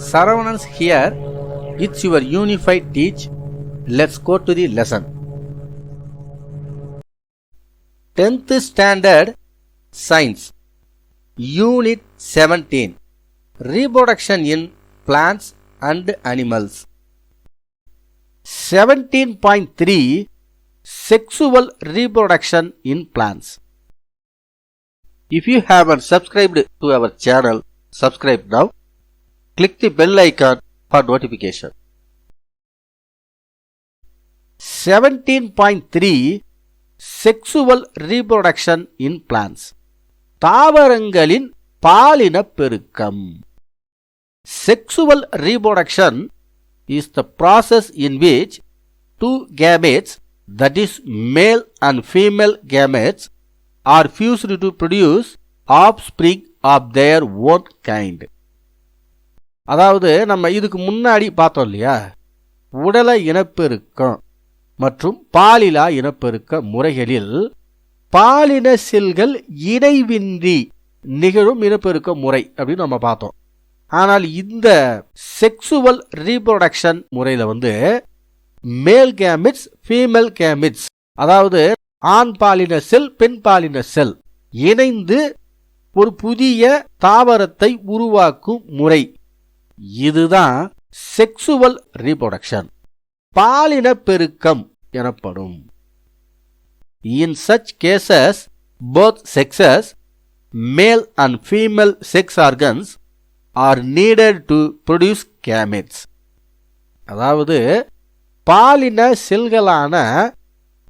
Saravanans here. It's your unified teach. Let's go to the lesson. 10th Standard Science Unit 17 Reproduction in Plants and Animals 17.3 Sexual Reproduction in Plants If you haven't subscribed to our channel, subscribe now. Click the bell icon for notification. 17.3 Sexual Reproduction in Plants தாவரங்களின் பாலினப் பெருக்கம் Sexual reproduction is the process in which two gametes, that is, male and female gametes, are fused to produce offspring of their own kind. அதாவது நம்ம இதுக்கு முன்னாடி பார்த்தோம் இல்லையா? உடல இனப்பெருக்கம் மற்றும் பாலிலா இனப்பெருக்க முறைகளில் பாலின செல்கள் இணைவின்றி நிகழும் இனப்பெருக்க முறை அப்படின்னு நம்ம பார்த்தோம். ஆனால் இந்த செக்ஸுவல் ரீப்ரொடக்ஷன் முறையில் வந்து மேல் கேமிட்ஸ் ஃபீமேல் கேமிட்ஸ் அதாவது ஆண் பாலின செல் பெண் பாலின செல் இணைந்து ஒரு புதிய தாவரத்தை உருவாக்கும் முறை இதுதான் செக்ஸுவல் ரீப்ரொடக்ஷன் பாலின பெருக்கம் எனப்படும். In such cases both sexes male and female sex organs are needed to produce gametes அதாவது பாலின செல்களான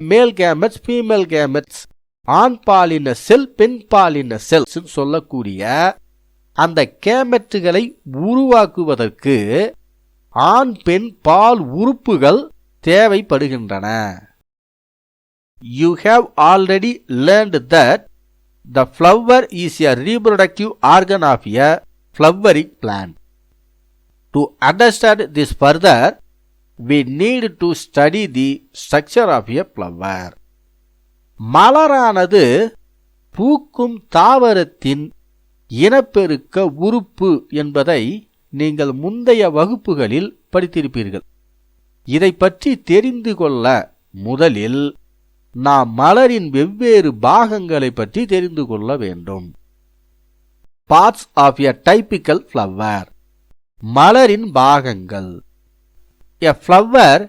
மேல் கேமெட்ஸ் ஃபீமேல் கேமெட்ஸ் ஆண் பாலின செல் பெண் பாலின செல்ஸ் சொல்லக்கூடிய அந்த கேமெட்டுகளை உருவாக்குவதற்கு ஆண் பெண் பால் உறுப்புகள் தேவைப்படுகின்றன. You have already learnt that the flower is a reproductive organ of a flowering plant to understand this further we need to study the structure of a flower மலரானது பூக்கும் தாவரத்தின் இனப்பெருக்க உறுப்பு என்பதை நீங்கள் முந்தைய வகுப்புகளில் படித்திருப்பீர்கள். இதை பற்றி தெரிந்து கொள்ள முதலில் நாம் மலரின் வெவ்வேறு பாகங்களை பற்றி தெரிந்து கொள்ள வேண்டும். Parts of a typical flower மலரின் பாகங்கள். A flower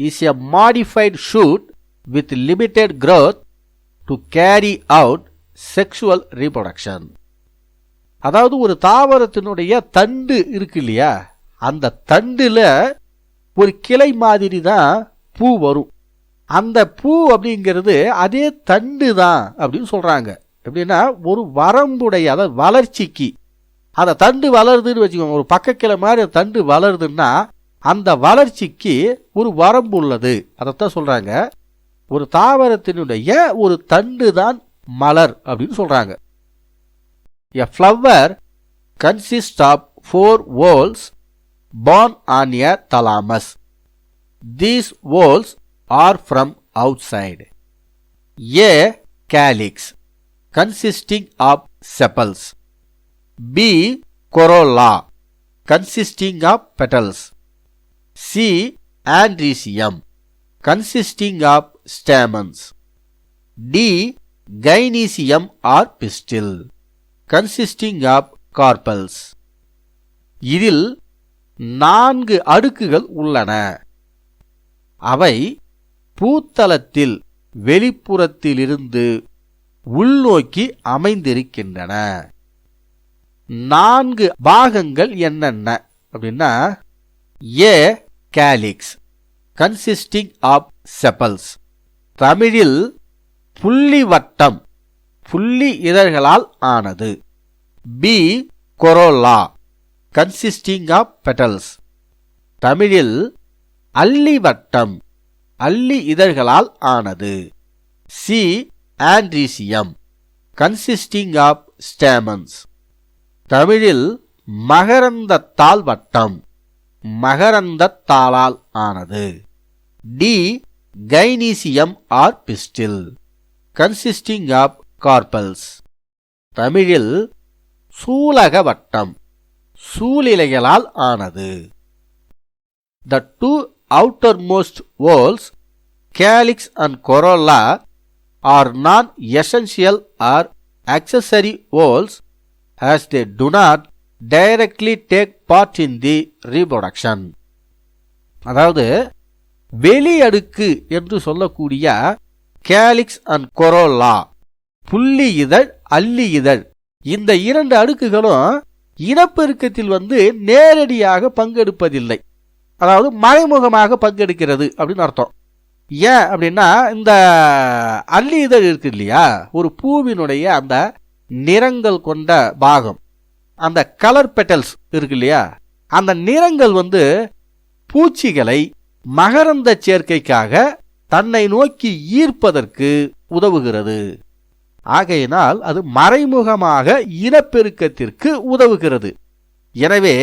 is a modified shoot with limited growth to carry out sexual reproduction அதாவது ஒரு தாவரத்தினுடைய தண்டு இருக்கு இல்லையா? அந்த தண்டில் ஒரு கிளை மாதிரி தான் பூ வரும். அந்த பூ அப்படிங்கிறது அதே தண்டு தான் அப்படின்னு சொல்கிறாங்க எப்படின்னா ஒரு வரம்புடைய அதாவது வளர்ச்சிக்கு. அந்த தண்டு வளருதுன்னு வச்சுக்கோங்க ஒரு பக்கக்கிளை மாதிரி தண்டு வளருதுன்னா அந்த வளர்ச்சிக்கு ஒரு வரம்பு உள்ளது. அதைத்தான் சொல்கிறாங்க ஒரு தாவரத்தினுடைய ஒரு தண்டு தான் மலர் அப்படின்னு சொல்கிறாங்க A flower consists of four whorls borne on a thalamus. These whorls are from outside. A. Calyx consisting of sepals. B. Corolla consisting of petals. C. Andrecium consisting of stamens. D. Gynecium or pistil. Consisting of carpels இதில் நான்கு அடுக்குகள் உள்ளன. அவை பூத்தலத்தில் வெளிப்புறத்திலிருந்து உள்நோக்கி அமைந்திருக்கின்றன. நான்கு பாகங்கள் என்னென்ன? அப்படின்னா A calyx consisting of sepals தமிழில் புள்ளி வட்டம் புள்ளி இதழ்களால் ஆனது. B corolla consisting of petals தமிழில் அல்லி வட்டம் அல்லி இதழ்களால் ஆனது. C androecium consisting of stamens தமிழில் மகரந்தத்தால் வட்டம் மகரந்தத்தாளால் ஆனது. D gynoecium or pistil consisting of carpels தமிழில் சூலக வட்டம் சூலிலைகளால் ஆனது the two outermost whorls calyx and corolla are non essential or accessory whorls as they do not directly take part in the reproduction அதாவது வெளியடுக்கு என்று சொல்லக்கூடிய கேலிக்ஸ் அண்ட் கொரோலா புள்ளி இதழ் அல்லி இதழ் இந்த இரண்டு அடுக்குகளும் இனப்பெருக்கத்தில் வந்து நேரடியாக பங்கெடுப்பதில்லை. அதாவது மறைமுகமாக பங்கெடுக்கிறது அப்படின்னு அர்த்தம். ஏன் அப்படின்னா இந்த அல்லி இதழ் இருக்கு இல்லையா? ஒரு பூவினுடைய அந்த நிறங்கள் கொண்ட பாகம். அந்த கலர் பெட்டல்ஸ் இருக்கு இல்லையா? அந்த நிறங்கள் வந்து பூச்சிகளை மகரந்த சேர்க்கைக்காக தன்னை நோக்கி ஈர்ப்பதற்கு உதவுகிறது. ஆகையினால் அது மறைமுகமாக இனப்பெருக்கத்திற்கு உதவுகிறது. எனவே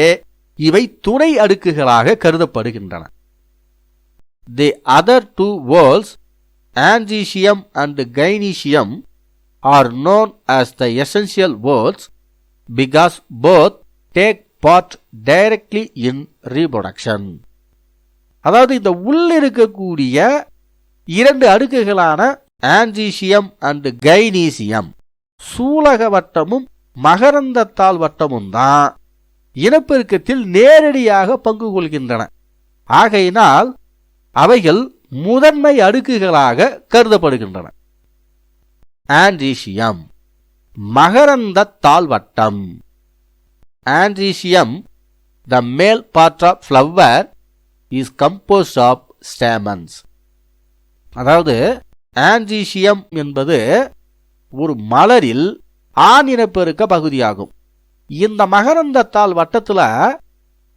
இவை துணை அடுக்குகளாக கருதப்படுகின்றன. The other two whorls androecium and gynoecium are known as the essential whorls because both take part directly in reproduction அதாவது இந்த உள்ளிருக்கக்கூடிய இரண்டு அடுக்குகளான ஆன்ஜீசியம் அண்டு கைனீசியம். சூலக வட்டமும் மகரந்தத்தால் வட்டமும் தான். இனப்பெருக்கத்தில் நேரடியாக பங்கு கொள்கின்றன. ஆகையினால் அவைகள் முதன்மை அடுக்குகளாக கருதப்படுகின்றன. ஆன்டீசியம் மகரந்த தாழ்வட்டம் androecium the male part of flower is composed of stamens அதாவது ஆன்டீசியம் என்பது ஒரு மலரில் ஆண் இனப்பெருக்க பகுதியாகும். இந்த மகரந்தத்தாள் வட்டத்தில்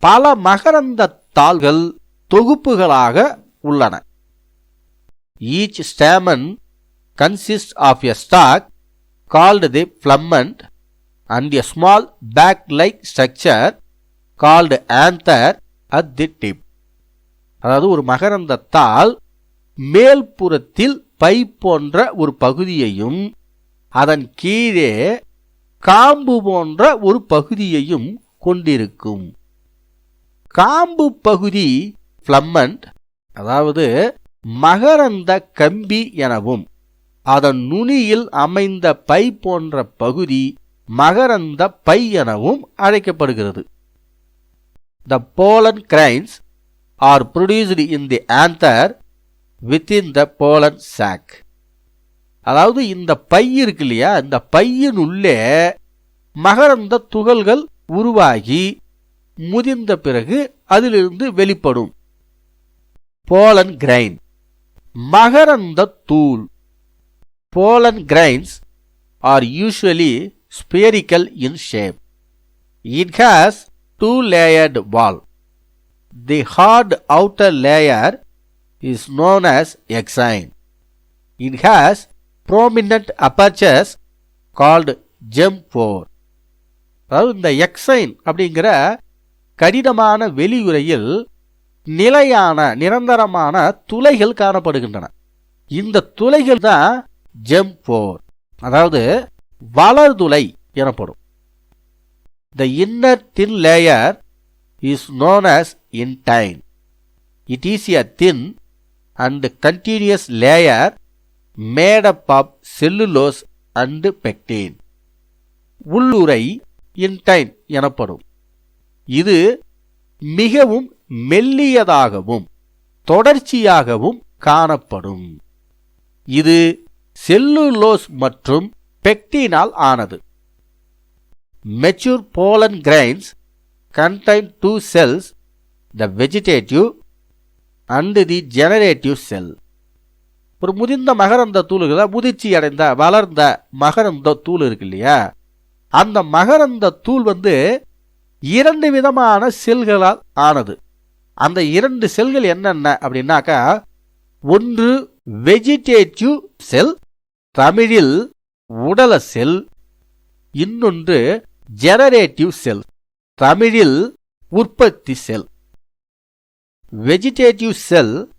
பல மகரந்த தாள்கள் தொகுப்புகளாக உள்ளன. Each stamen consist of a stalk called the filament and a small bag like structure called anther at the tip அதாவது ஒரு மகரந்தத்தால் மேல்புறத்தில் பை போன்ற ஒரு பகுதியையும் அதன் கீழே காம்பு போன்ற ஒரு பகுதியையும் கொண்டிருக்கும். காம்பு பகுதி பிளம்மண்ட் அதாவது மகரந்த கம்பி எனவும் அதன் நுனியில் அமைந்த பை போன்ற பகுதி மகரந்த பை எனவும் அழைக்கப்படுகிறது. The pollen grains are produced in the anther within the pollen sac அதாவது இந்த பை இருக்கு இல்லையா? இந்த பையின் உள்ளே மகரந்த துகள்கள் உருவாகி முதிர்ந்த பிறகு அதிலிருந்து வெளிப்படும். போலன் கிரைன் மகரந்த தூள். Pollen grains are usually spherical in shape it has two layered wall the hard outer layer is known as exine. It has prominent apertures called gem4. அதாவது இந்த எக்ஸைன் அப்படிங்கிற கடினமான வெளியுறையில் நிலையான நிரந்தரமான துளைகள் காணப்படுகின்றன இந்த துளைகள் தான் ஜெம் போர் அதாவது வளர்துளை எனப்படும் the inner thin layer is known as intine it is a thin and continuous layer made up of cellulose and pectin உள்ளுரை இன்டைன் எனப்படும். இது மிகவும் மெல்லியதாகவும் தொடர்ச்சியாகவும் காணப்படும். இது செல்லுலோஸ் மற்றும் பெக்டினால் ஆனது. Mature pollen grains contain two cells the vegetative and the generative cell ஒரு முதிர்ந்த மகரந்த தூள்களை முதிர்ச்சி அடைந்த வளர்ந்த மகரந்த தூள் இருக்கு இல்லையா? அந்த மகரந்த தூள் வந்து இரண்டு விதமான செல்களால் ஆனது. அந்த இரண்டு செல்கள் என்னென்ன அப்படின்னாக்கா ஒன்று வெஜிடேட்டிவ் செல் தமிழில் உடல செல் இன்னொன்று ஜெனரேட்டிவ் செல் தமிழில் உற்பத்தி cell vegetative cell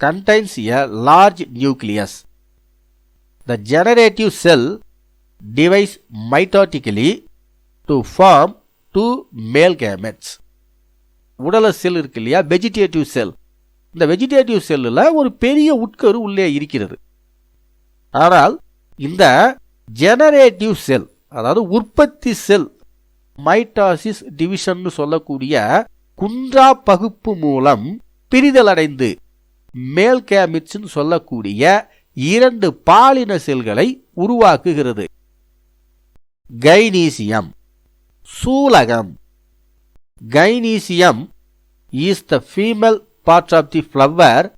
contains a large nucleus. The generative cell divides mitotically to form two male gametes உடல செல் இருக்கு இல்லையா? வெஜிடேட்டிவ் செல் இந்த வெஜிடேட்டிவ் செல்லில் ஒரு பெரிய உட்கரு உள்ளே இருக்கிறது. ஆனால் இந்த ஜெனரேட்டிவ் செல் அதாவது உற்பத்தி செல் மைட்டாசிஸ் டிவிஷன் சொல்லக்கூடிய குன்றா பகுப்பு மூலம் பிரிதலடைந்து மேல் கேமிட்ஸ்ன்னு சொல்லக்கூடிய இரண்டு பாலின செல்களை உருவாக்குகிறது. Gynoecium சூலகம். Gynoecium is the female part of the flower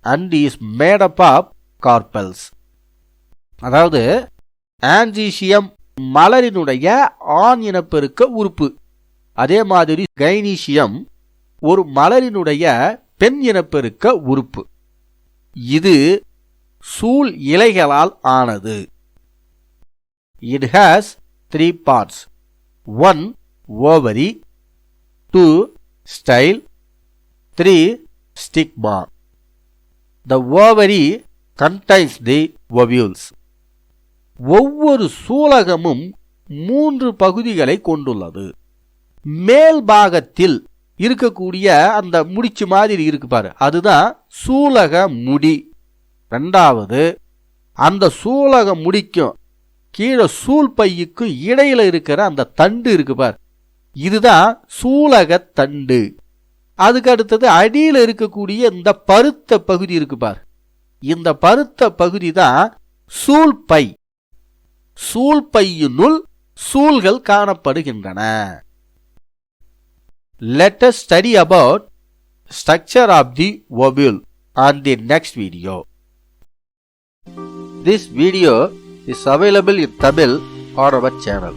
and is made up of of அதாவது ஆன்ஜீசியம் மலரினுடைய ஆண் இனப்பெருக்க உறுப்பு. அதே மாதிரி கைனீசியம் ஒரு மலரினுடைய பெண் இனப்பெருக்க உறுப்பு. இது சூழ் இலைகளால் ஆனது. It has three parts one ovary two style three stigma the ovary contains the ovules ஒவ்வொரு சூலகமும் மூன்று பகுதிகளை கொண்டுள்ளது. மேல் பாகத்தில் இருக்கக்கூடிய அந்த முடிச்சு மாதிரி இருக்கு பாரு. அதுதான் சூலக முடி. ரெண்டாவது அந்த சூலக முடிக்கும் கீழே சூல் பையுக்கும் இடையில இருக்கிற அந்த தண்டு இருக்கு பார். இதுதான் சூலக தண்டு. அதுக்கு அடுத்தது அடியில் இருக்கக்கூடிய இந்த பருத்த பகுதி இருக்கு பார். இந்த பருத்த பகுதி தான் சூல் பை. சூல் பையினுள் சூல்கள் காணப்படுகின்றன. Let us study about structure of the ovule on the next video. This video is available in tamil on our channel